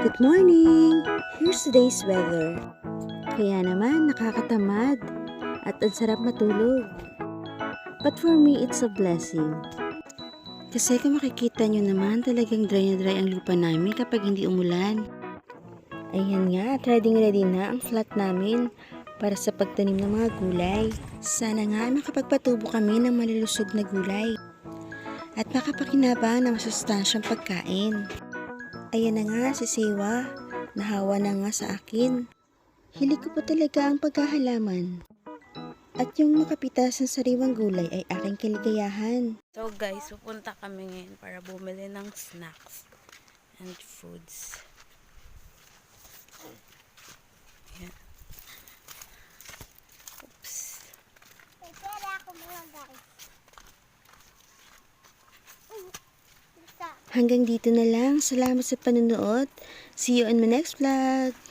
Good morning! Here's today's weather. Kaya naman nakakatamad at ang sarap matulog. But for me, it's a blessing. Kasi kung makikita nyo naman, talagang dry na dry ang lupa namin kapag hindi umulan. Ayan nga, ready ready na ang flat namin para sa pagtanim ng mga gulay. Sana nga makapagpatubo kami ng malilusog na gulay at makapakinabang ng masustansyang pagkain. Ayan na nga si Siwa, nahawa na nga sa akin. Hilig ko po talaga ang pagkahalaman. At yung makapitas ng sariwang gulay ay aking kaligayahan. So guys, pupunta kami ngayon para bumili ng snacks and foods. Hanggang dito na lang. Salamat sa panonood. See you on my next vlog.